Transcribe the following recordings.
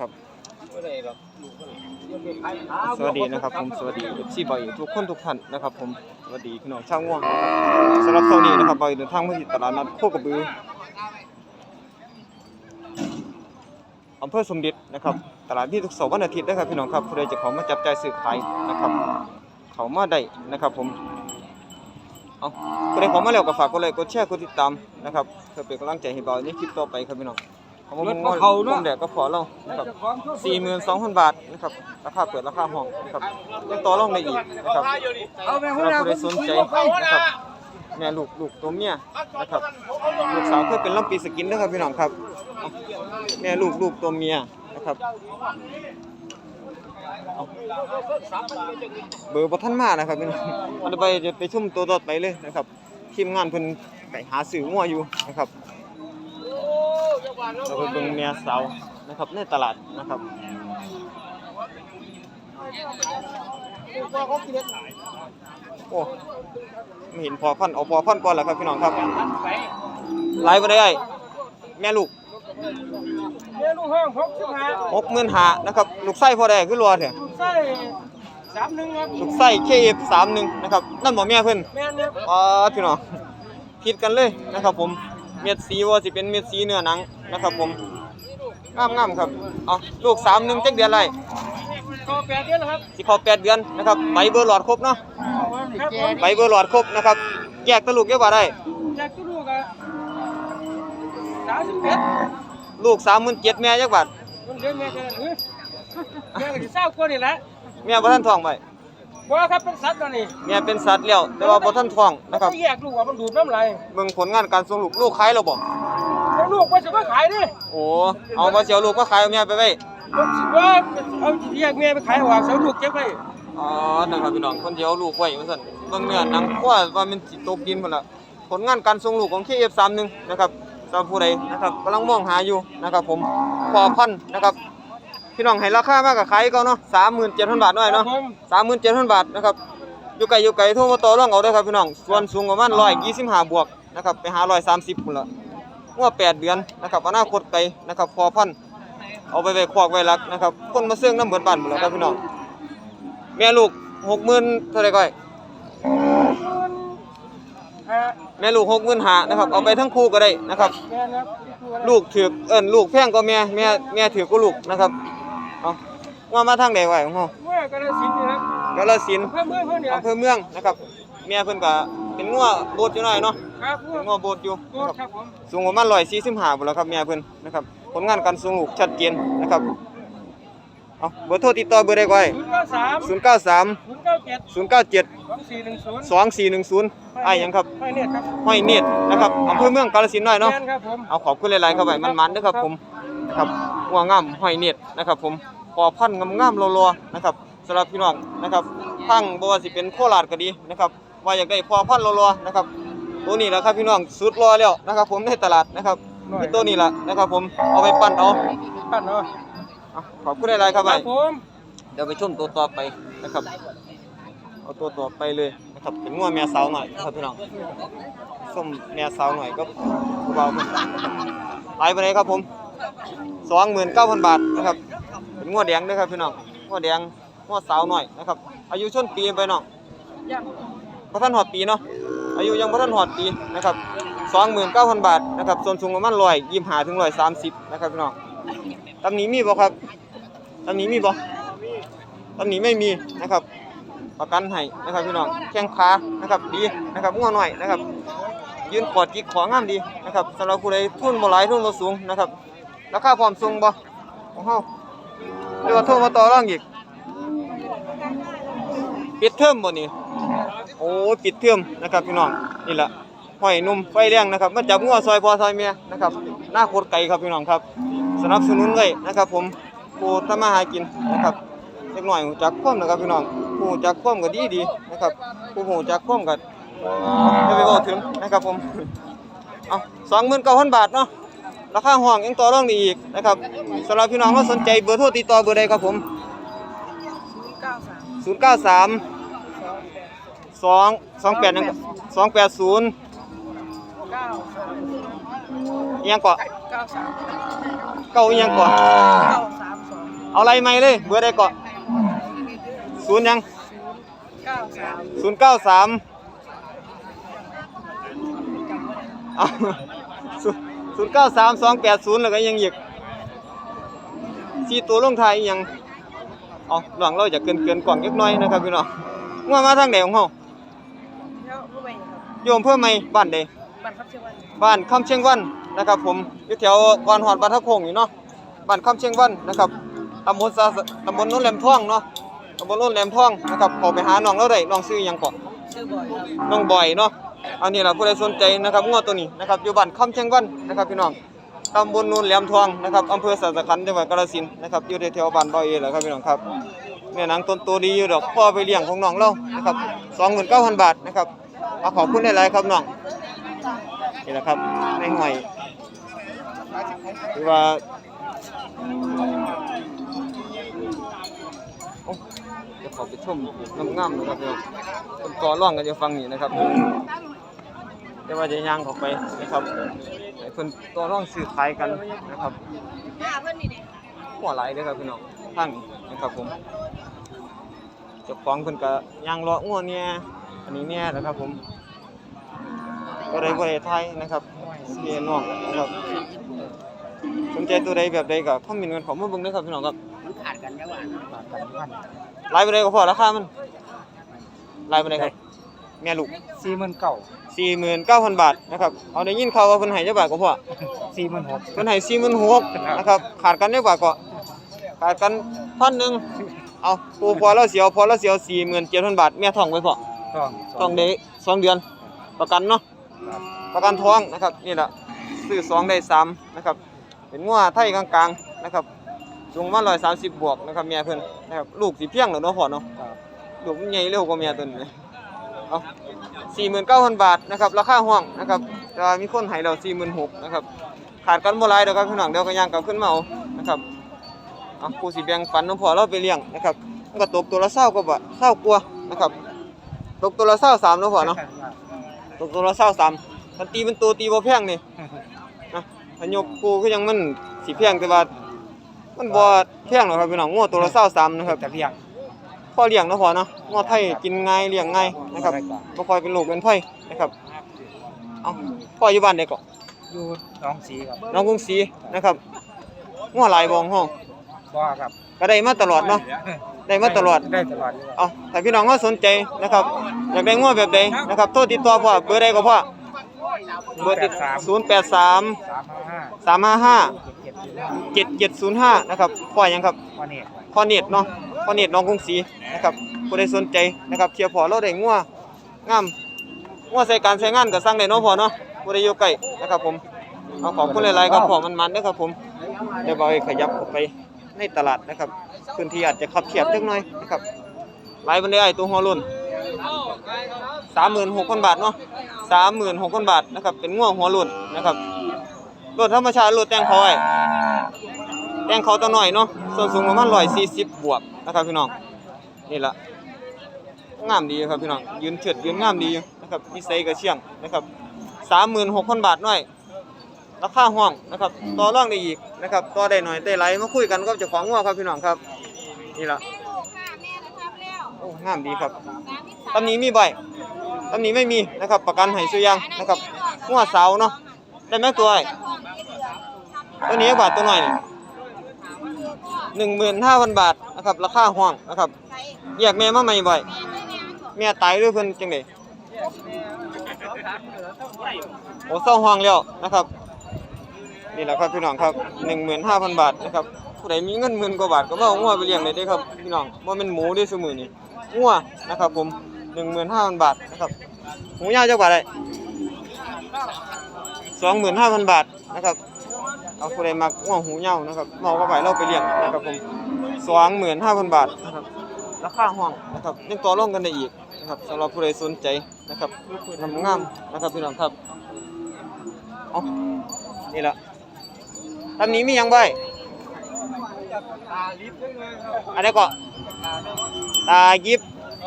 นะครับไม่ได้หรอกลูกมันสวัสดีนะครับผมสวัสดีที่บอยทุกคนทุกท่านนะครับผมสวัสดีพี่น้องชาวง่วงสำหรับตอนนี้นะครับบอยเดินทางมาที่ตลาดนัดโคกระบืออำเภอสมเด็จนะครับตลาดที่ทุกเสาร์วันอาทิตย์นะครับพี่น้องครับผู้ใดจะเข้ามาจับจ่ายซื้อขายนะครับ เข้ามาได้นะครับผมเอาผู้ใดเข้ามาแล้วก็ฝากกดไลค์กดแชร์กดติดตามนะครับเพื่อเป็นกำลังใจให้บอยในคลิปต่อไปครับพี่น้อง เอามามุ่งมั่นมุ่งแดดก็พอแล้วนะครับ42,000บาทนะครับราคาเปิดราคาห้องนะครับยังต่อรองได้อีกนะครับเอาไปสำหรับผู้ใดสนใจนะครับแม่ลูกลูกตัวเมียนะครับลูกสาวเคยเป็นลำปีสกินนะครับพี่น้องครับเอาแม่ลูกลูกตัวเมียนะครับเอาเบอร์บ่ทันมานะครับพี่น้องมันไปจะไปชุ่มตัวต่อไปเลยนะครับทีมงานเพิ่นไปหาซื้องัวอยู่นะครับ เราไปเบิ่งแม่สาวนะครับในตลาดนะครับโอ้ไม่เห็นพอพันธุ์เอาพอพันธุ์ก่อนแล้วครับพี่น้องครับไล่บ่ได้ไอ้แม่ลูกเรียนลูกห้องหกสิบห้าหกหมื่นหานะครับลูกไส้พอได้คือรัวเถอะลูกไส้สามหนึ่งครับลูกไส้เคเอฟสามหนึ่งนะครับนั่นบ่แม่เพิ่นแม่เนี่ยอ๋อพี่น้องผิดกันเลยนะครับผม เม็ดสีว่าสิเป็นเม็ดสีเนื้อหนังนะครับผมงามงามๆครับเอาลูกสามหนึ่งจักเดือนไรก็แปดเดือนแล้วครับสิเข้าแปดเดือนนะครับใบเบอร์หลอดครบเนาะครับผมใบเบอร์หลอดครบนะครับแยกตะลูกเยอะกว่าได้อยากจะลูกอะสามสิบเอ็ดลูกสามหมื่นเจ็ดแม่จักบาทมันเดือนแม่จะหรือแม่ก็จะเศร้ากว่านี่แหละแม่บ่ทันท้องไว้ บ่ครับเป็นสัตว์แล้วนี่แม่เป็นสัตว์แล้วแต่ว่าบ่ทันท้องนะครับต้องแยกลูกว่ามันดูดน้ำลายเบิ่งผลงานการส่งลูกลูกขายแล้วบ่แล้วลูกว่าจะมาขายดิโอ้เอาว่าสิเอาลูกก็ขายเอาแม่ไปไว้มันสิว่าเอาแยกแม่ไปขายว่าเสาลูกเก็บไว้อ๋อนะครับพี่น้องคนสิเอาลูกไว้ว่าซั่นเบิ่งเนื้อหนังควาว่ามันสิตกดินพุ่นล่ะผลงานการส่งลูกของ KF31 นะครับสำหรับผู้ใดนะครับกำลังมองหาอยู่นะครับผมพอพันธุ์นะครับ พี่น้องให้ราคามากก็ขายเก่าเนาะ37,000บาทหน่อยเนาะผม37,000บาทนะครับอยู่ไกลอยู่ไกลโทรมาต่อรองเอาเด้อครับพี่น้องส่วนสูงประมาณ125บวกนะครับไปหา130พุ่นล่ะงัว8เดือนนะครับอนาคตไกลนะครับพอพันธุ์เอาไปไว้คอกไว้รักนะครับคนมาเสื่องน้ำเบิดบ้านหมดแล้วครับพี่น้องแม่ลูกหกหมื่นเท่าไหรก้อยอ่าแม่ลูกหกหมื่นหานะครับเอาไปทั้งคู่ก็ได้นะครับแม่นะครับลูกถือกเอิ้นลูกแพงกว่าแม่แม่แม่ถือกว่าลูกนะครับ เอาว่ามาทางใดไว้ของเฮาเมื่อกระสินธุ์นะครับกาฬสินธุ์เพิ่มเมื่อเพิ่มเนี่ยอำเภอเมืองนะครับแม่เพิ่นก็เป็นงัวโบดอยู่หน่อยเนาะครับเป็นงัวโบดอยู่โคนะครับครับผมสูงประมาณ145พุ่นแล้วครับแม่เพิ่นนะครับผลงานการส่งลูกชัดเจนนะครับเอาเบอร์โทรติดต่อเบอร์ใดก้อยศูนย์เก้าสาม093ศูนย์เก้าเจ็ด097สองสี่หนึ่งศูนย์2410อ้ายหยังครับไม่เนี่ยครับห้อยเนตรนะครับอำเภอเมืองกาฬสินธุ์หน่อยเนาะ แม่นครับผม เอาขอบคุณหลายๆครับไว้มันมันๆเด้อครับผม นะครับหัวงามห้อยเนตรนะครับ ผมพอพันธุ์งามๆรัวๆนะครับสำหรับพี่น้องนะครับทั้งบ่ว่าสิเป็นโคราชก็ดีนะครับว่าอยากได้พอพันธุ์รัวๆนะครับตัวนี้แหละครับพี่น้องสุดรอแล้วนะครับ ผมในตลาดนะครับมีตัวนี้แหละนะครับ ผมเอาไปปั้นเอาปั้นเนาะเอาขอบคุณหลายๆครับคไว้รับผมเดี๋ยวไปชมตัวต่อไปนะครับเอาตัวต่อไปเลยนะครับเป็นงัวแม่สาวหน่อยนะครับพี่น้องส้มแม่สาวหน่อยก็เบาๆขึ้นไล่ไปเลยครับผม สองหมื่นเก้าพันบาทนะครับเป็นงัวแดงด้วยครับพี่น้องงัวแดงงัวสาวหน่อยนะครับ อายุชนปีไปน้องพระท่านหอดปีเนาะอายุยังพระท่านหอดปีนะครับสองหมื่นเก้าพันบาทนะครับส่วนสูงประมาณร้อยยี่หาถึงร้อยสามสิบนะครับพี่น้องตำหนี้มีบ่ครับตำหนี้มีบ่ตอนนี้ไม่มีนะครับประกันให้นะครับพี่น้องแข้งขานะครับดีนะครับงัวหน่อยนะครับยืนขอดจิกของามดีนะครับสำหรับผู้ใดทุนบ่หลายทุนบ่สูงนะครับ ราคาพร้อมส่งบ่ของเฮาหรือว่าโทรมาต่อรองอีก ปิดเทอมบ่นี่โอ้ยปิดเทอมนะครับพี่น้องนี่แหละหอยนุ่มไฟแรงนะครับมาจับงัวซอยพอซอยเมียนะครับหน้าโคตรไก่ครับพี่น้องครับสนับสนุนไว้นะครับ ผมผู้ทำมาหากินนะครับเล็กน้อยหูจักคว่ำนะครับพี่น้องผู้หูจักคว่ำก็ดีดีนะครับผู้หูจักคว่ำก็จะไปบอกถึงนะครับผมเอาสองหมื่นเก้าพันบาทเนาะ ราคาห้องยังต่อรองได้อีกนะครับสำหรับพี่น้องก็สนใจเบอร์โทรติดต่อเบอร์ใดครับผมศูนย์เก้าสามสองสองแปดสองแปดศูนย์เก้ายังก่อเก้าสามเก้ายังก่อเก้าสามสองเอาไรไม่เลยเบอร์ใดเกาะศูนย์ยังเก้าสามศูนย์เก้าสามเอา ศูนย์เก้าสามสองแปดศูนย์แล้วก็ยังอีกสี่ตัวลงท้ายอีกยังเอาหลังเราจะเกินเกินๆกล่องเล็กน้อยนะครับพี่น้องว่ามาทางไหนของเขาแล้วผู้ใหม่ครับโยมเพื่อไม่บ้านใด บัตรครับเชื่อวันบ้านคำเชียงวันนะครับ ผมอยู่แถวก่อนหอดบ้านทะโคงอยู่เนาะบ้านคำเชียงวันนะครับตำบลซาตำบลโน้นแหลมท่องเนาะตำบลโน้นแหลมท่องนะครับขอไปหาน้องเราได้น้องซื้อหยังเกาะชื่อบ่อยครับน้องบอยเนาะ อันนี้ล่ะผู้ใดสนใจนะครับงวดตัวนี้นะครับอยู่บ้านคำเชียงวันนะครับพี่น้องตำบลน้นแหลมทองนะครับอำเภอสัตขันจังหวัดกาฬสินธุ์นะครับอยู่แถวๆบ้านเบาเอแหละครับพี่น้องครับแม่นางต้นโตดีอยู่ดอกพ่อไปเลี้ยงของน้องเรานะครับ29,000บาทนะครับเอาขอบคุณหลายๆครับน้องนี่แหละครับในหอยคือว่าโอ้เดี๋ยวขอไปชมงามๆนะครับพี่น้องคนกอร่องกันจะฟังนี่นะครับ เดี๋ยวว่าจะย่างเข้าไปนะครับให้เพิ่นต่อรองซื้อขายกันนะครับหน้าเพื่อนนี่เนี่ยหัวไหลายเด้อครับพี่น้องทางนี้นะครับผมเจ้าของเพิ่นก็ย่างเลาะงัวเนี่ยอันนี้เนี่ยนะครับผมก็ได้บ่ได้ไทยนะครับเพี่น้องนะครับสนใจตัวใดแบบใดก็คอมเมนต์กันเข้ามาเบิ่งเด้อครับพี่น้องครับมันขาดกันแล้วอะขาดกันวันหลายบ่ได้ก็พอราคามันหลายบ่ได้ครับ แม่ลูกสี่หมื่นเก้า49,000บาทนะครับเอาได้ยินข่าวว่าเพิ่นให้จักบาทก็พอสี่หมื่นหกเพิ่นให้46,000นะครับขาดกันได้กว่าก็ขาดกันพันหนึงเอาปูพอแล้วเสียวพอแล้วเสียว47,000บาทแม่ท้องไว้พอต้องท้องได้สองเดือนประกันเนาะประกันท้องนะครับนี่ล่ะซื้อสองได้สามนะครับเป็นงัวไทยกลางๆนะครับสูงมา130บวกนะครับแม่เพิ่นนะครับลูกสิเพียงแล้วเนาะพ่อเนาะลูกมันใหญ่เร็วกว่าแม่ตัวนี้ เอา49,000บาทนะครับราคาห้องนะครับต่ว่ามีคนให้เรา46,000นหกนะครับขาดกันบ่หลายดอกครับพี่น้องเดี๋ยวก็ย่างกลับขึ้นมาเอานะครับเอาผู้สิแบงปันน้องพ่อเราไปเลี้ยงนะครับมันก็ตกตัวละ20กว่าบาท20กว่านะครับตกตัวละ23เนาะพ่อเนาะตกตัวละ23คันตีเป็นตัวตีบ่แพงนี่นะถ้ายกคู่คือยังมันสิแพงแต่ว่ามันบ่แพงหรอกครับพี่น้องงัวตัวละ23นะครับแต่เพียง อเลี้ยงเนาะพ่อเนาะงัวไทยกินง่ายเลี้ยงง่ายนะครับบ่ค่อยเป็นโรคเป็นไผนะครับเอาพ่ออยู่บ้านใดก็อยู่น้องสีครับน้องกรุงศรีนะครับงัวหลายบ่ของห้องบ่ครับก็ได้มาตลอดเนาะได้มาตลอดได้ตลอดเลยเอาถ้าพี่น้องเขาสนใจนะครับอยากได้งัวแบบใดนะครับโทรติดต่อพ่อเบอร์ใดก็พ่อเบอร์ติด083สามห้าห้า355เจ็ดเจ็ดศูนย์ห้า7705นะครับพ่อหยังครับ วันนี้ พ่อเน็ตเนาะพ่อเน็ตน้องกรุงศรีนะครับผู้ใดสนใจนะครับเทียบพอเราได้งัวงามงัวใส่การใช้งานก็สั่งได้เนาะพ่อเนาะผู้ใดอยู่ใกล้นะครับผมเอาขอบคุณหลายๆครับพ่อมันๆเด้อครับผมเดี๋ยวบ่าวขยับออกไปในตลาดนะครับพื้นที่อาจจะขับเขียบจักหน่อยนะครับหลายบันไดไอ้ตัวหัวรุ่นสามหมื่นหกพันบาทเนาะสามหมื่นหกพันบาทนะครับเป็นง่วงหัวหลุดนะครับรถธรรมชาติรถแต่งเขาไว้ แต่งเขาตัวหน่อยเนาะส่วนสูงประมาณร้อยสี่สิบบวกนะครับพี่น้องนี่ละงามดีครับพี่น้องยืนเฉิดยืนงามดีนะครับนิสัยกระเชี่ยงนะครับสามหมื่นหกพันบาทหน่อยราคาห้องนะครับต่อร่องได้อีกนะครับต่อได้หน่อยได้ไหลมาคุยกันกับเจ้าของงัวครับพี่น้องครับ นี่ละโอ้งามดีครับตำหนี้มีใบตำหนี้ไม่มีนะครับประกันให้ซื้อยังนะครับหัวเสาเนาะได้ไหมตัวไอ้ตัวนี้บาทตัวหน่อยนึ่ งหมื่นห้าพันบาทนะครับราคาห้องนะครับแยกแม่มาใหม่บ่อยแม่ตายหรือเพิ่นจังไดโอ้เศร้าห้องแล้วนะครับ นี่แหละครับพี่น้องครับหนึ่งหมื่นห้าพันบาทนะครับผู้ใดมีเงินหมื่นกว่าบาทก็มาเอางัวไปเลี้ยงเลยเด้อครับพี่น้องว่าเป็นหมูเด้อซุมื้อนี้งัวนะครับผมหนึ่งหมื่นห้าพันบาทนะครับหมูยาวจักบาทได้สองหมื่นห้าพันบาทนะครับ เอาผู้ใดมักงัวหูยานะครับเมาก็ไปเราไปเลี้ยงนะครับผมสองหมื่นห้าพันบาทนะครับราคาห้องนะครับยังต่อรองกันได้อีกนะครับสำหรับผู้ใดสนใจนะครับงามงามนะครับพี่น้องครับเอานี่ละตำนี้มียังใบอันนี้ก็ตายิบ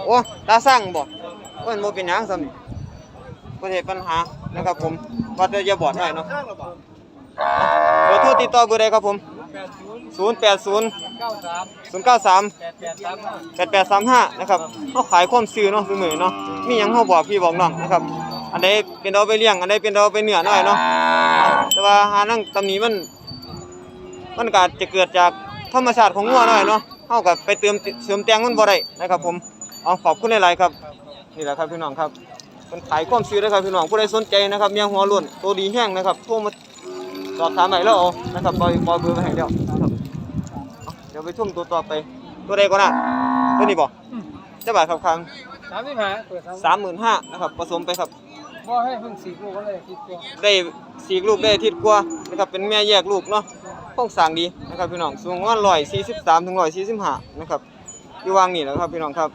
โอ้ตาสั่งบ่โอ้ยมันบ่เป็นหยังซ้ำนี่บ่ได้ปัญหานะครับผมว่าแต่อย่าบอดไว้เนาะ เบอร์โทรติดต่อเบอร์ใดครับผมศศูนย์แปดศูนย์080เก้าสาม093แปดแปดสามห้า8835นะครับเฮาขายความซื้อเนาะซื้อมือเนาะมีหยังเฮาบอกพี่บอกน้องนะครับ อันใดเป็นเอาไปเลี้ยง อันใดเป็นเอาไปเหนือหน่อยเนาะแต่ว่าหานั่งตำหนี้มัน มันก็อาจะเกิดจากธรรมชาติของงัวหน่อยเนาะเฮาก็ไปเติมเสริมแตงมันบ่ได้นะครับ ผมเอาขอบคุณหลายๆครับ นี่แหละครับพี่น้องครับเพิ่นขายความซื้อเด้อครับพี่น้องผู้ใดสนใจนะครับเมียหัวล้วนตัวดีแห้งนะครับโทรมา สอบถามได้แล้วเอานะครับปล่อยปล่อยเบอร์ไว้ให้แล้วนะครับเอาเดี๋ยวไปชมตัวต่อไป ตัวใดก่อนนะตัวนี้บ่เจ้าบาทครับครั้งสามสิบห้าเปิดสามสามหมื่นห้านะครับผสมไปครับบ่ให้เพิ่งสี่ลูกก็เลยคิดตัวได้สี่ลูกได้อาทิศกว่านะครับเป็นแม่แยกลูกเนาะโครงสร้างดีนะครับพี่น้องสูงประมาณร้อยสี่สิบสามถึงร้อยสี่สิบห้านะครับอยู่วางนี่แหละครับพี่น้องครับ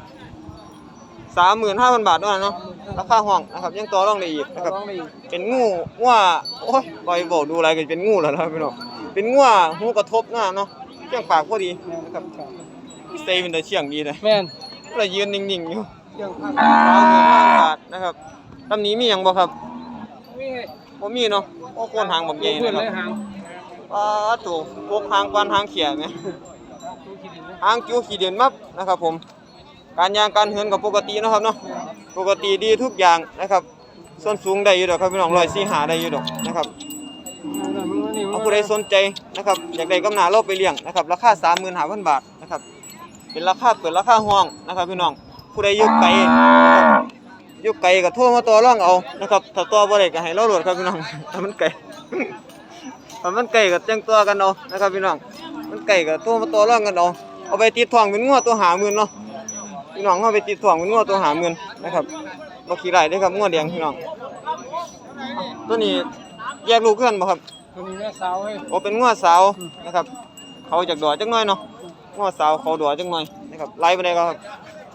สามหมื่นห้าพันบาทด้วยเนาะราคาห้องนะครับยังต่อรองได้อีกนะครับต้องได้อีกเป็นงูว่าโอ้ยปล่อยบอกดูอะไรกันเป็นงูแล้วนะครับพี่น้องเป็นงูหูกระทบหน้าเนาะเชียงปากพอดีนะครับเซเป็นแต่เชียงดีเลยแม่นเรายืนนิ่งๆอยู่เรื่องพักสามหมื่นห้าพันบาทนะครับตำนี้มีหยังบ่ครับมีไงบ่มีเนาะโอ้โคนหางแบบใหญ่เพื่อนนะคเลรับยหางป้าดโถูพวกหางปานหางเขียไหมดูคิดดีนะหางกิ้วขี้เดียนมับนะครับผม การยางการเหินกับปกตินะครับเนาะปกติดีทุกอย่างนะครับ ส่วนสูงได้อยู่ดอกครับพี่น้องร้อยสี่หาได้อยู่ดอกนะครับเอาผู้ใดสนใจนะครับอยากได้กำหนาเราไปเลี้ยงนะครับราคา35,000บาทนะครับเป็นราคาเปิดราคาห้องนะครับพี่น้องผู้ใดยู่ไกลยู่ไกลก็โทรมาต่อรองเอานะครับถ้าต่อบ่ได้ก็ให้เราโหลดครับพี่น้องถ้ามันไกลถ้ามันไกลก็แจ้งตัวกันเอานะครับพี่น้องมันไกลก็โทรมาต่อรองกันเอาเอาไปติดทองเป็นงัวตัวหาหมื่นเนาะ พี่น้องเอาไปติดทองเป็นงัวตัวหาหมื่นนะครับบ่ขี้ไรเด้อครับงัวแดงพี่น้องอะตัวนี้แยกลูกเพื่อนบ่ครับตัวนี้แม่สาวให้โอเป็นงัวสาวนะครับ เขาจากดอจักหน่อยเนาะงัวสาวเขาดอจักหน่อยนะครับไล่ไปได้ก็ครับ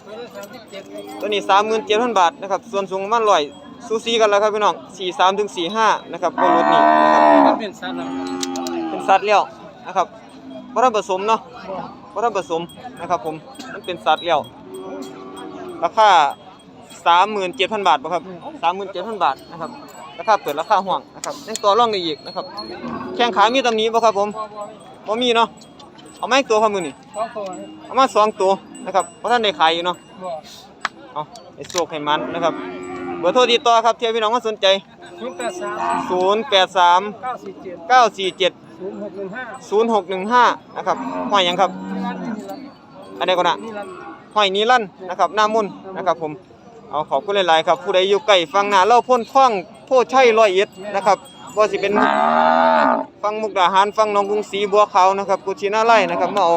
ตัวละสามสิบเจ็ดตัวนี้37,000บาทนะครับส่วนสูงประมาณ100ซูซีกันแล้วครับพี่น้อง43ถึง45นะครับบ่ลดนี่นะครับมันเป็นสัตว์นะเป็นสัตว์เลี้ยวนะครับบ่ทันผสมเนาะบ่ทันผสมนะครับผมมันเป็นสัตว์เลี้ยว ราคา37,000บาทบ่ครับ37,000บาทนะครับราคาเปิดราคาห่วงนะครับยังต่อรองได้อีกนะครับ แข้งขามีตำหนี้บ่ครับผมบ่บ่บ่มีเนาะเอามาอีกตัวครับมื้อนี้สองตัวให้เอามาสองตัวนะครับเพราะท่านได้ขายอยู่เนาะบ่เอาไอ้โศกให้มันนะครับเบอร์โทรติดต่อครับเที่ยวพี่น้องมาสนใจศูนย์แปดสาม083เก้าสี่เจ็ด947ศูนย์หกหนึ่งห้า0615 นะครับห้อยหยังครับนี่รันนี่รันอันใดก่อนนะนี่รัน ห้อยนิรันนะครับหน้ามุ่นนะครับผมเอาขอบคุณหลายๆครับผู้ใดอยู่ใกล้ฟังหน้าเล่าพ่นคว้างโพชัยร้อยเอ็ดนะครับบ่สิเป็นฟังมุกดาหารฟังหนองกรุงศรีบัวขาวนะครับกุชินาไล่นะครับมาเอา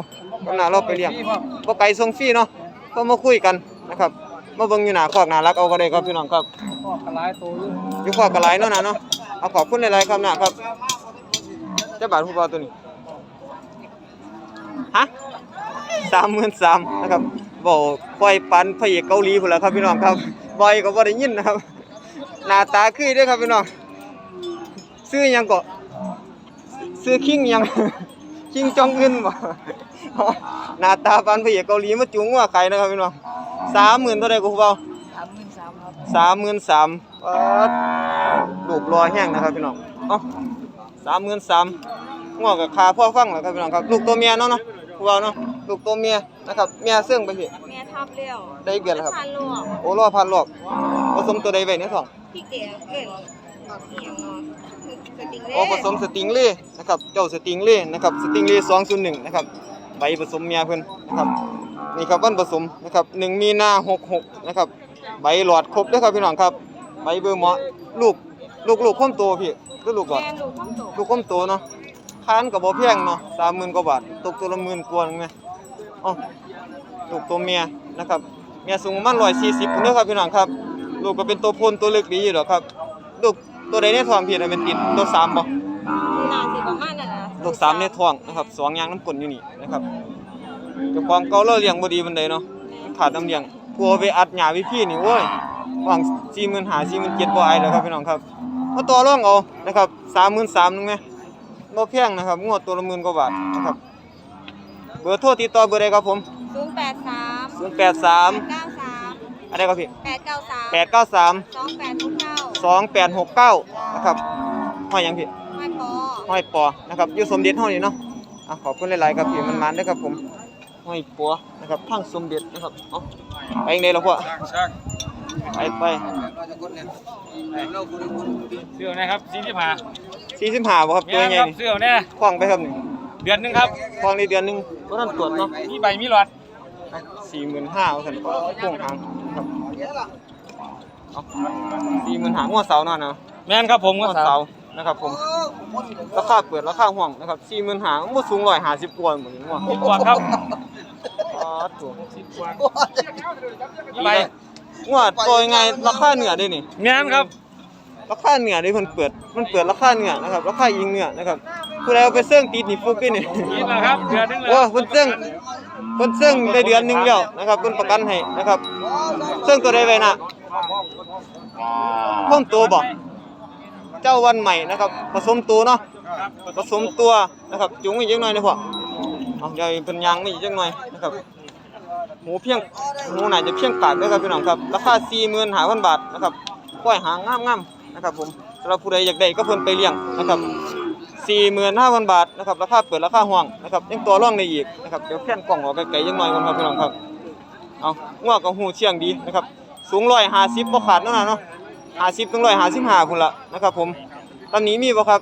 กำหน้าเราไปเลี้ยงพี่พ่อบ่ไกลส่งฟรีเนาะก็มาคุยกันนะครับมาเบิ่งอยู่หน้าคอกหน้ารักเอาก็ได้ครับพี่น้องครับพ่อกระไรตัวอยู่อยู่คอกกะหลายเนาะนะเนาะเอาขอบคุณหลายๆครับนะครับเจ้าบาทผู้บ่าวตัวนี้ฮะ33,000นะครับ บ่ค่อยปันพระเอกเกาหลีพุ่นละครับพี่น้องครับบอยก็บ่ได้ยินนะครับ หน้าตาคือเด้อครับพี่น้องชื่อยังก็ชื่อคิงยังคิงจองอึนบ่หน้าตาปันพระเอกเกาหลีมาจูงว่าใครนะครับพี่น้อง30,000เท่าใดก็ผู้บ่าสามหมื่นสามครับสามหมื่นสามลูกรอแห้งนะครับพี่น้องเอ้าสามหมื่นสามงอกับคาพ่อฟังแล้วครับพี่น้องครับ ลูกตัวเมียเนาะเนาะพวกเราเนาะลูกตัวเมีย นะครับเมียเสื่องไปพี่แม่ทับเร็วได้เกินแล้วครับพันลวกโอ้รอพันรอบผสมตัวใดไว้ในท้องพี่เก๋เกินเอียงเนาะสติงเล่โอ้ผสมสติงเล่นะครับเจ้าสติงเล่นะครับสติงเล่201นะครับใบผสมเมียเพิ่นนะครับนี่ครับวันผสมนะครับ1มีนา66นะครับใบหลอดครบเด้อครับพี่น้องครับใบเบอร์เหมาะลูกลูกลูกข้มโตพี่หรือลูกหลอดแม่ลูกข้องโตลูกก้มโตเนาะค้านกับบ่แพงเนาะสามหมื่นกว่าบาทตกตัวละหมื่นกว่านึงไหม อ๋อลูกตัวเมียนะครับเมียสูงประมาณร้อยสี่สิบเด้อครับพี่น้องครับ ลูกก็เป็นตัวพลตัวเล็กดีอยู่ดอกครับ ลูกตัวใดในท้องพี่น่ะเป็นติดตัวสามบ่น่าสิประมาณนั้นนะลูกสามในท้องนะครับสองอยางน้ำกลนอยู่นี่นะครับเจ้าของเก่าเราเลี้ยงบ่ดีปานใดเนาะมันขาดน้ำเลี้ยงกลัวไปอัดหญ้าวิพี่นี่โว้ยหวัง45,000 47,000บ่อายแล้วครับพี่น้องครับมาต่อรองเอานะครับ33,000นึงแหมบ่แพงนะครับงวดตัวละหมื่นกว่าบาทนะครับ เบอร์โทรติดต่อเบอร์ใดครับผม ศูนย์แปดสาม083เก้าสามอะไรครับพี่ แปดเก้าสาม893 สองแปดหกเก้า2869 นะครับห้อยหยังพี่ไม่พอห้อยปอนะครับอยู่สมเด็จเฮานี่เนาะอะขอบคุณหลายๆครับพี่มันมันด้วยครับผมห้อยปัวนะครับทั้งสมเด็จนะครับเอาไปเองเลยแล้วพ่อช่างไปไปเสื้อนะครับสี่สิบห้าสี่สิบห้าบ่ครับตัวแม่นใหญ่ครับนี่เสื้อเนี่ยคล้องไปครับนี่ เดือนหนึงครับคล้องในเดือนหนึงก็นั่นตรวจเนาะมีใบมีหลอดสี่หมื่นห้าเอาสันโค้งหางครับเอาสี่หมื่นหางวดเสาเนาะนะแม่นครับผมงก็วดสาเสาวนะครับผมราคาเปิดราคาห่วงนะครับสี่หมื่นหางบ่สูงร้อยห้าสิบกว่าเหมือนงวดสิบกว่าครับอ๋อตัวสิบกว่ามีใบงวดตัวยังไงราคาเหนือได้นี่ แม่นครับ ราคาเหนือนี่เพิ่นเปิดมันเปิดราคาเหนือนะครับราคาอิงเหนือนะครับผู้ใดเอาไปเสื่องติดนี่ฟุกนี่นี่นี่แหละครับเดือนหนึงเลยโอ้เพิ่นเสื่องเพิ่นเสื่องได้เดือนหนึงแล้วนะครับเพิ่นประกันให้นะครับเสื่องตัวใดไว้น่ะเพิ่มตัวบ่เจ้าวันใหม่นะครับผสมตัวเนาะผสมตัวนะครับจุงอีกจักหน่อยนะพ่อเอาเดี๋ยวเพิ่นยางไม่อีกจักหน่อยนะครับหมูเพียงหมูน่าจะเพียงกาดเด้อครับพี่น้องครับราคา45,000บาทนะครับก้อยหางงามๆ นะครับผมสำหรับผู้ใดอยากได้ก็เพิ่นไปเลี้ยงนะครับ45,000 บาทนะครับราคาเปิดราคาห้องนะครับยังตัวร่องได้อีกนะครับเดี๋ยวแค่นกล่องออกไกลๆยังหน่อยก่อนครับพี่น้องครับเอางอกกับหูเชียงดีนะครับสูง150บ่ขาดเนาะนะเนาะ50ถึง155พุ่นละนะครับผมตำหนี้มีบ่ครับ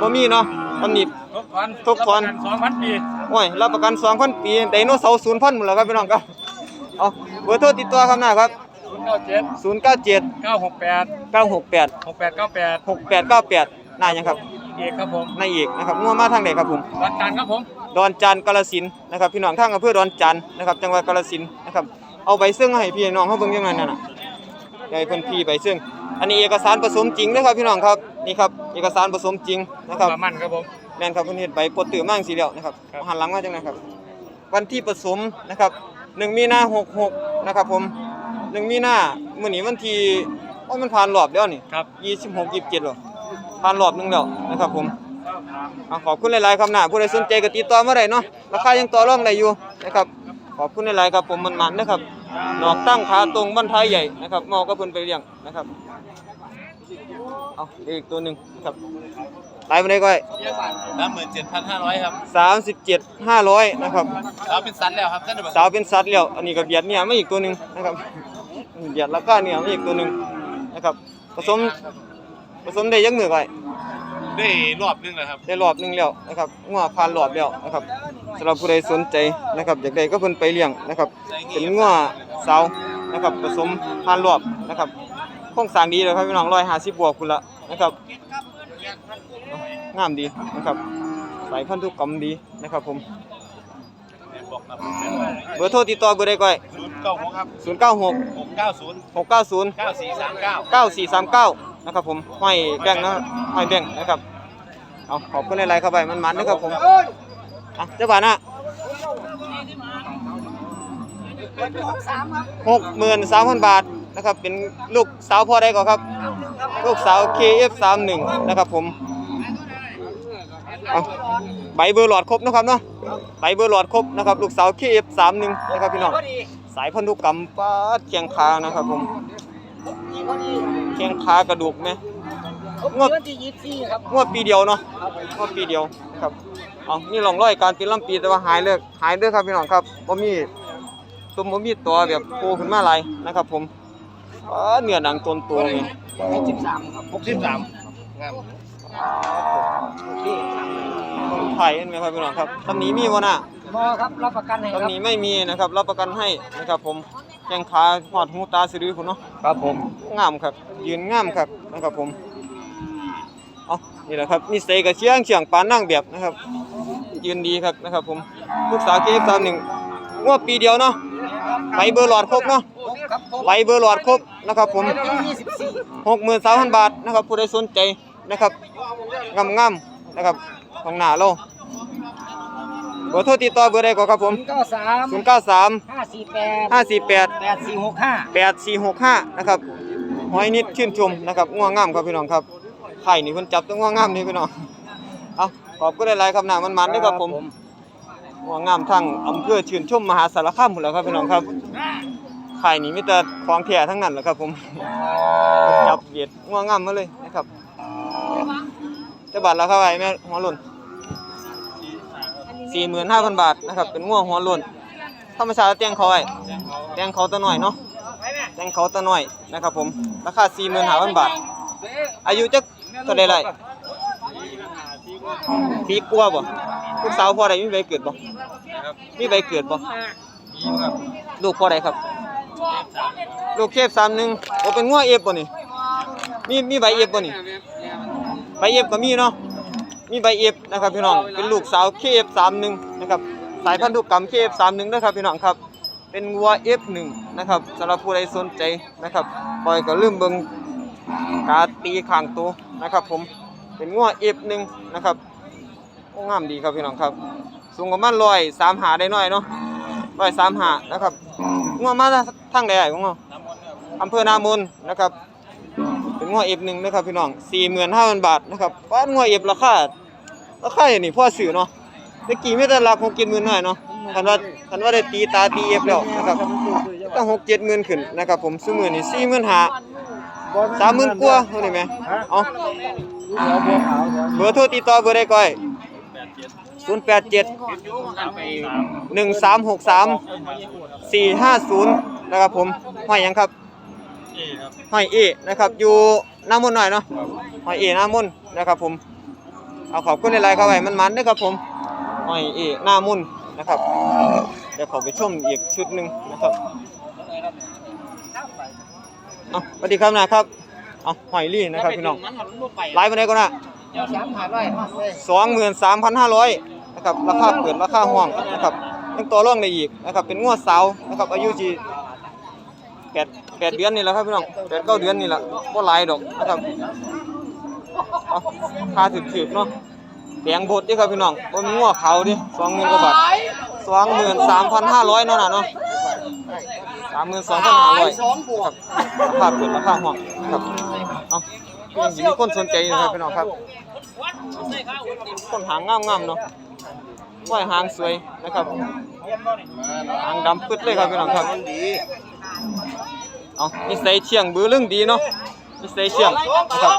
บ่มีเนาะตำหนี้ทบทวนทบทวนสองพันปีโอ้ยรับประกัน2,000ปีไดโนเสาร์0,000พุ่นละครับพี่น้องครับเอาเบอร์โทรติดต่อครับหน้าครับ ศูนย์เก้าเจ็ด097เก้าหกแปด968หกแปดเก้าแปด6898หน้าหยังครับเอกครับผมนายเอกนะครับงัวมาทางใดครับผมวันจันทร์ครับผมดอนจันทร์กาฬสินธุ์นะครับพี่น้องทางอำเภอดอนจันทร์นะครับจังหวัดกาฬสินธุ์นะครับเอาใบซึ่งให้พี่น้องเขาเบิ่งยังไงนั่นน่ะใหญ่เพิ่นพี่ใบซึ่งอันนี้เอกสารผสมจริงนะครับพี่น้องครับนี่ครับเอกสารผสมจริงนะครับประมันครับผมแม่นครับเพิ่นเฮ็ดใบปดตือมาจังซี่แล้วนะครับครับหันหลังมาจังไดครับ วันที่ผสมนะครับ1มีนา66นะครับผม 1มีนามื้อนี้วันที่โอ้มันผ่านรอบแล้วนี่ครับ26 27แล้วผ่านรอบหนึงแล้วนะครับผมอะขอบคุณหลายๆครับนะผู้ใดสนใจก็ติดต่อมาได้เนาะราคายังต่อรองได้อยู่นะครับขอบคุณหลายๆครับผมมันมันนะครับดอกตั้งขาตรงบ้านท้ายใหญ่นะครับมอก็เพิ่นไปเลี้ยงนะครับเอาอีกตัวหนึงครับไล่มาได้ก้อยสามหมื่นเจ็ดพันห้าร้อยครับ37 500นะครับเราเป็นสันแล้วครับท่านผู้ชมสาวเป็นสัตว์แล้วอันนี้ก็เบียดเนี่ยมาอีกตัวหนึงนะครับ เบียดราคาเนี่ยมาอีกตัวหนึงนะครับ ผสมผสมได้ยักมือก้อยได้รอบนึงแล้วครับได้รอบหนึงแล้วนะครับงัวผ่านรอบแล้วนะครับสำหรับผู้ใดสนใจนะครับอยากได้ก็เพิ่นไปเลี้ยงนะครับ เป็นงัวสาวนะครับผสมผ่านรอบนะครับโครงสร้างดีเลยครับพี่น้อง150บวกพุ่นละนะครับงามดีนะครับ สายพันธุกรรมดีนะครับผม บอกครับเบอร์โทรติดต่อเบอร์ใดก่อยศูนย์เก้าหกครับ096 หกเก้าศูนย์690 เก้าสี่สามเก้า 9439 นะครับผมห้อยแบงค์นะห้อยแบงค์นะครับ เอาขอบคุณหลายๆครับไปมันๆนะครับผมอะเจ้าบ่าวนะหกหมื่นสามพันบาทนะครับ เป็นลูกสาวพ่อได้ก่อนครับ ลูกสาว KF31 นะครับผม เอาใบเบอร์หลอดครบนะครับเนาะใบเบอร์หลอดครบนะครับลูกสาว KF31 นะครับพี่น้องสายพันธุกรรมป้าดเคียงขานะครับผมเคียงขากระดูกไหมงวดวันที่ยี่สิบสี่ครับงวดปีเดียวเนาะงวดปีเดียวนะครับเอานี่ร่องรอยการเป็นลำปีแต่ว่าหายเลิกหายเด้อครับพี่น้องครับบ่มีตัวบ่มีตัวแบบโผล่ขึ้นมาหลายนะครับผมอ๋อเนื้อหนังตนตัวนี่หกสิบสามครับหกสิบสามงามคน ไทยเห็นไหมครับพี่น้องครับตำหนี้มีบ่น่ะมอครับรับประกันให้ครับตำหนี้ไม่มีนะครับ รับประกันให้นะครับ ผมแข้งขาหอดหูตาสะดือพุ่นเนาะ ครับผมงามครับ ยืนงามครับนะครับผมเอานี่แหละครับนิสัยก็เชียงเฉียงปานนั่งแบบนะครับ ยืนดีครับนะครับ ผมลูกสาวเกฟสามหนึ่งงวดปีเดียวเนาะใบเบอร์หลอดครบเนาะครับผมใบเบอร์หลอดครบนะครับ ผม ที่ยี่สิบสี่หกหมื่นสามพันบาทนะครับผู้ใดสนใจ นะครับงามงามๆนะครับของหน้าเราเบอร์โทรติดต่อเบอร์ใดก่อนครับผมเก้าสาม0 9 3 ห้าสี่แปด5 4 8 แปดสี่หกห้า8 4 6 5นะครับหอยนิดชื่นชมนะครับง่วงงามครับพี่น้องครับไข่นี่เพิ่นจับต้องง่วงงามนี่พี่น้องเอาขอบคุณหลายๆครับหน้ามันๆด้วยครับผมง่วงงามทั้งอำเภอชื่นชมมหาสารคามพุ่นแหล้วครับพี่น้องครับไข่นี่มีแต่ของแท้ทั้งนั้นแหละครับผม จับเบียดง่วงง่ำมาเลยนะครับ จะบาดแล้วเข้าไปแม่หัวหล่นสี่หมื่นห้าพันบาทนะครับเป็นง่วงหัวโล้นธรรมชาติเตียงเขาไว้เตียงเขาตัวหน่อยเนาะเตียงเขาตัวหน่อยนะครับผมราคาสี่หมื่นห้าพันบาท อายุจักเท่าใดไรปีกว่าบ่ลูกสาวพ่อใดมีใบเกิดบ่มีใบเกิดบ่ลูกพ่อใดครับ ลูกเคฟสามหนึ่งโอเป็นง่วเอฟบ่นี่มีมีใบเอฟบ่นี่ ใบเอฟก็มีเนาะมีใบเอฟนะครับพี่น้องเป็นลูกสาวเคฟสามหนึ่งนะครับสายพันธุกรรมเคฟสามหนึ่งนะครับพี่น้องครับเป็นวัวเอฟหนึ่งนะครับสำหรับผู้ใดสนใจนะครับปล่อยก็ลืมเบิงกาตีข้างตัวนะครับ ผมเป็นงัวเอฟหนึ่งนะครับโอ้งามดีครับพี่น้องครับ สูงประมาณร้อยสามหาได้น้อยเนาะร้อยสามหานะครับงัวมาทางใดของเราอำเภอนามนนะครับ เป็นงัวเอฟหนึ่งนะครับพี่น้องสี่หมื่นห้าพันบาทนะครับป้านงัวเอฟราคาราคาอย่างนี้พ่อสื่อเนาะตะกี้ไม่ได้รับหกเจ็ดหมื่นหน่อยเนาะคันว่าคันว่าได้ตีตาตีเอฟแล้วนะครับต้องหกเจ็ดหมื่นขึ้นนะครับผมซื้อมือนี่สี่หมื่นห้าสามหมื่นกว่าเท่านี้ไหมเอาเบอร์โทรติดต่อเบอร์ใดก่อยศูนย์แปดเจ็ดหนึ่งสามหกสามสี่ห้าศูนย์นะครับผมห้อยยังครับ ห้อยเอนะครับ อยู่หน้ามนหน่อยเนาะห้อยเอหน้ามนนะครับผมเอาขอบคุณในไลน์เข้าไปมันมันๆด้วยครับผมห้อยเอหน้ามนนะครับเดี๋ยวขอไปชมอีกชุดหนึ่งนะครับเอาสวัสดีครับนะครับเอาหอยลี่นะครับพี่น้องไลฟ์มาได้ก็นะสามพันร้อยสองหมื่นสามพันห้าร้อยนะครับราคาเปิดราคาห้องนะครับยังต่อรองได้อีกนะครับเป็นงวดสานะครับอายุจีแปด แปดเดือนนี่แหละครับพี่น้องแปดเก้าเดือนนี่แหละก็หลายดอกนะครับเอาค่าถือๆเนาะแดงบดดิครับพี่น้องว่ามีงวดเขาดิสองหมื่นกว่าบาทสองหมื่นสามพันห้าร้อยเนาะน่ะเนาะสามหมื่นสองพันห้าร้อยครับราคาเปิดราคาห้องครับเอายังมีคนสนใจนะครับพี่น้องครับคนหางงามๆเนาะว่ายหางสวยนะครับหางดำปึ๊ดเลยครับพี่น้องครับ เอานิสัยเชียงบือเรื่องดีเนาะนิสัยเชียงนะครับ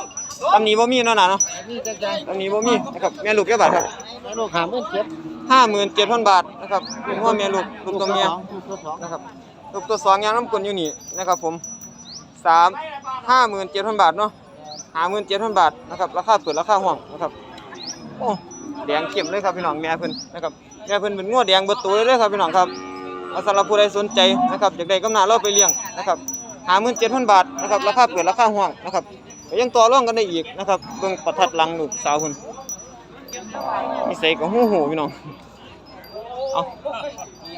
ตำหนี้บ่มีเนาะน่ะเนาะนี่จะใจตำหนี้บ่มีนะครับแม่ลูกแค่บาทครับแล้วลูกหาเมื่อเจ็บห้าหมื่นเจ็ดพันบาทนะครับเป็นหัวแม่ลูกลูกตัวเมียลูกตัวสองนะครับลูกตัวสองยังน้ำกลนอยู่นี่นะครับผมสามห้าหมื่นเจ็ดพันบาทเนาะห้าหมื่นเจ็ดพันบาทนะครับราคาเปิดราคาห่วงนะครับโอ้แดงเข้มเลยครับพี่น้องแม่เพิ่นนะครับแม่เพิ่นเป็นงัวแดงเบิดตัวเลยเด้อครับพี่น้องครับเอาสำหรับผู้ใดสนใจนะครับอยากได้กำนาเราไปเลี้ยงนะครับ ห้าหมื่นเจ็ดพันบาทนะครับราคาเปิดราคาห่วงนะครับก็ยังต่อรองกันได้อีกนะครับเบิ่งประทัดหลังลูกสาวเพิ่นนิสัยก็หูหูพี่น้องเอา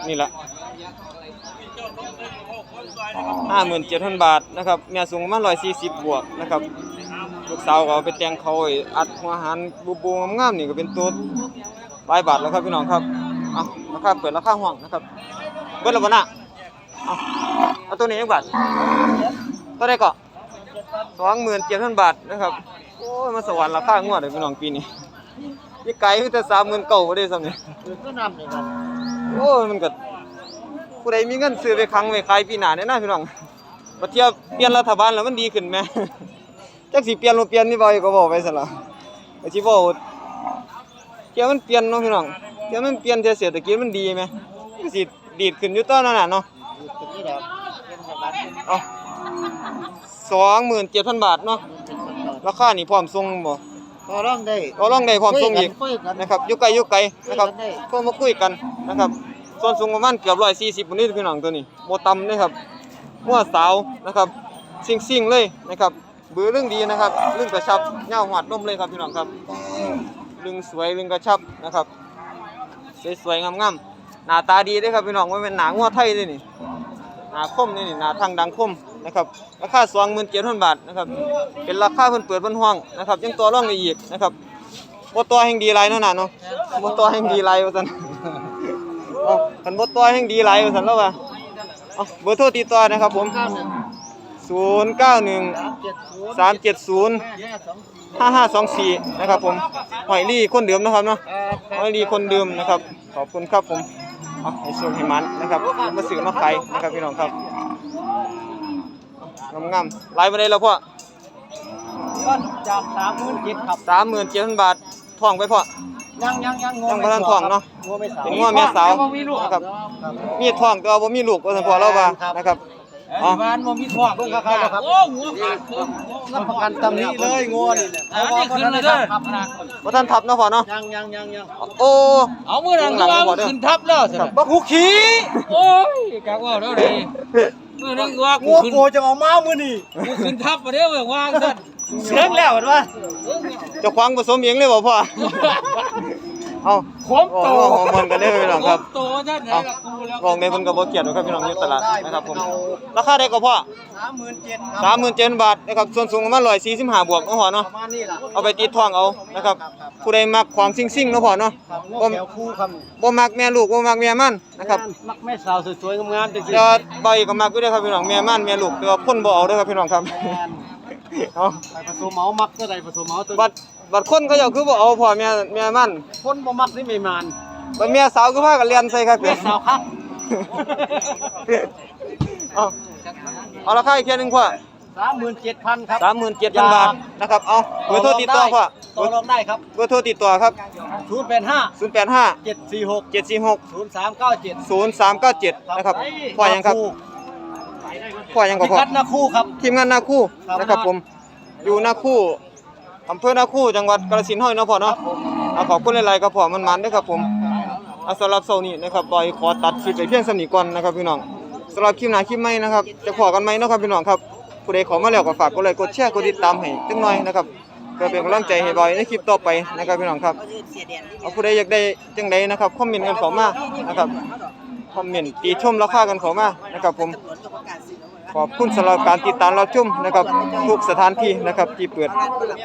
นี่ละห้าหมื่นเจ็ดพันบาทนะครับแม่สูงประมาณร้อยสี่สิบบวกนะครับลูกสาวก็เอาไปแต่งเขาอัดหัวหันบูบูงามๆนี่ก็เป็นตัวลายบาทแล้วครับพี่น้องครับเอาราคาเปิดราคาห้องนะครับเบิดแล้วบ่น่ะ เอาเอาตัวนี้จักบาทตัวใดก็27,000บาทนะครับ โอ้ยมาสวรรค์ราคางวดเลยพี่น้องปีนี้ยี่ไก่มีแต่39,000บ่ได้ซ้ำนี่คือก็นำนี่ครับโอ้ยมันก็ผู้ใดมีเงินซื้อไปครั้งไว้ขายปีหน้าแน่นะพี่น้องบัดเทียบเปลี่ยนรัฐบาลแล้วมันดีขึ้นแหมจักสิเปลี่ยนบ่เปลี่ยนนี่บ่อีกก็บอกไปซั่นล่ะก็สิบอกเที่ยมันเปลี่ยนเนาะพี่น้องเที่ยมันเปลี่ยนเที่ยเศรษฐกิจมันดีไหมก็สิดีดขึ้นอยู่ตอนนั้นน่ะเนาะ คือนี่แหละเป็นแบบนั้นเอา27,000บาทเนาะราคานี่พร้อมส่งบ่ก็ร้องได้ก็ลองได้พร้อมส่งอีกคุยกันนะครับอยู่ไกลอยู่ไกลนะครับก็มาคุยกันนะครับส่วนสูงประมาณเกือบ140พุ่นนี่พี่น้องตัวนี้บ่ต่ำเลยครับหัวสาวนะครับซิ่งๆเลยนะครับบือเรื่องดีนะครับเรื่องกระชับเหย้าหอดนมเลยครับพี่น้องครับลึงสวยลึงกระชับนะครับสวยๆงามๆหน้าตาดีเด้อครับพี่น้องว่าเป็นหนางัวไทยเด้นี่ หนาคมนี่นี่หนาทางดังคมนะครับราคา27,000บาทนะครับเป็นราคาเพิ่นเปิดเพิ่นห้องนะครับยังตัวร่องได้อีกนะครับบตัวแห่งดีหลายเนาะน่ะเนาะบตัวแห่งดีหลายว่าซั่นขันบตัวแห่งดีหลายว่าซั่นแล้วว่าเอ้าเบอร์โทรติดต่อนะครับผมศูนย์เก้าหนึ่งสามเจ็ดศูนย์370ห้าสองสี่นะครับผมหอยลี่คนเดิมนะครับเนาะหอยลี่คนเดิมนะครับ ขอบคุณครับผม เอาให้โชคให้มันนะครับมาซื้อมาขายนะครับพี่น้องครับงามๆหลายบ่ได้แล้วพ่อจากสามหมื่นเจ็ดครับ37,000บาทท่องไปพ่อยังยังยังยังบ่ทันท้องเนาะงัวไม่สาวเป็นงัวแม่สาวบ่มีลูกนะครับมีท้องแต่ว่าบ่มีลูกว่าซั่นพอเราว่านะครับ เอ้ยบ้านบ่มีท้องเบิ่งคักๆแล้วครับ โอ้หัวขาดเพิ่มรับประกันตำนี้เลยงัวนี่แหละอันนี้ขึ้นเลยเด้อครับนะบ่ทันทับเนาะพ่อเนาะยังยังยังยังโอ้เอามือหลังก็ว่ามันขึ้นทับแล้วสิบักหูขี้โอ้ยกะว่าแล้วดิมือนึงว่ากูงัวขึ้นโกจะเอามามื้อนี้กูขึ้นทับมาเด้อเบิ่งว่าซั่นเสียงแล้วเห็นป่ะเจ้าควางผสมเองเลยบ่พ่อ เอาขมโอ้โตโหฮอร์โมนกันได้พี่น้องครับโตซั่นไหนกับกูแล้วลองในเพิ่นก็บ่เกลียดหรอกครับพี่น้องอยู่ตลาดนะครับผมราคาได้ก็พ่อ37,000ครับ37,000บาทนะครับส่วนสูงประมาณ145บวกเนาะพ่อเนาะประมาณนี้ล่ะเอาไปติดท้องเอานะครับผู้ใดมักความซิ่งๆเนาะพ่อเนาะครับงัวแถวคู่ครับบ่มักแม่ลูกบ่มักแม่มันนะครับมักแม่สาวสวยๆงามๆจังซี่จะใบก็มักอยู่เด้อครับพี่น้องแม่มันแม่ลูกแต่ว่าคนบ่เอาเด้อครับพี่น้องครับแม่นเอาไปผสมเมามักก็ได้ผสมเมาตัวบัด บัดคนเขาเจ้าคือบ่เอาพ่อแม่แม่มันคนบ่มักนี่ไม่มานบัดแม่สาวคือพากันเรียนใส่ครับแม่สาวครับเอาเอาราคาอีกเที่ยหนึงพ่อ37,000ครับ 37,000 บาทนะครับเอาเบอร์โทรติดต่อพ่อต่อรองได้ครับเบอร์โทรติดต่อครับ085 085 746 746 0397 0397นะครับพ่อยังครับพ่อยังก็พิพ่อ กัดนาคู่ครับ ทีมงานนาคู่ครับ นะครับผม อยู่นาคู่ อำเภอนาคู่จังหวัดกาฬสินธุ์เฮาเนาะพ่อเนาะเอาขอบคุณหลายๆครับพ่อมันมันเด้อครับผมเอาสำหรับเช้านี้นะครับบอยขอตัดคลิปไปเพียงสำนี้ก่อนนะครับพี่น้องสำหรับคลิปหน้าคลิปใหม่นะครับจะพอกันไหมเนาะครับพี่น้องครับผู้ใดเข้ามาแล้วก็ฝากกดไลค์กดแชร์กดติดตามให้จังหน่อยนะครับเพื่อเป็นกำลังใจให้บอยในคลิปต่อไปนะครับพี่น้องครับเอาผู้ใดอยากได้จังใดนะครับคอมเมนต์กันเข้ามานะครับคอมเมนต์ตีชมราคากันเข้ามานะครับผม ขอบคุณสำหรับการติดตามเราชุ่มนะครับทุกสถานที่นะครับที่เปิด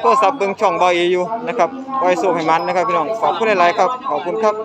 โทรศัพท์เบิ่งช่องบอยอยู่นะครับบอยโซให้มันนะครับพี่น้องขอบคุณหลายๆครับขอบคุณครับ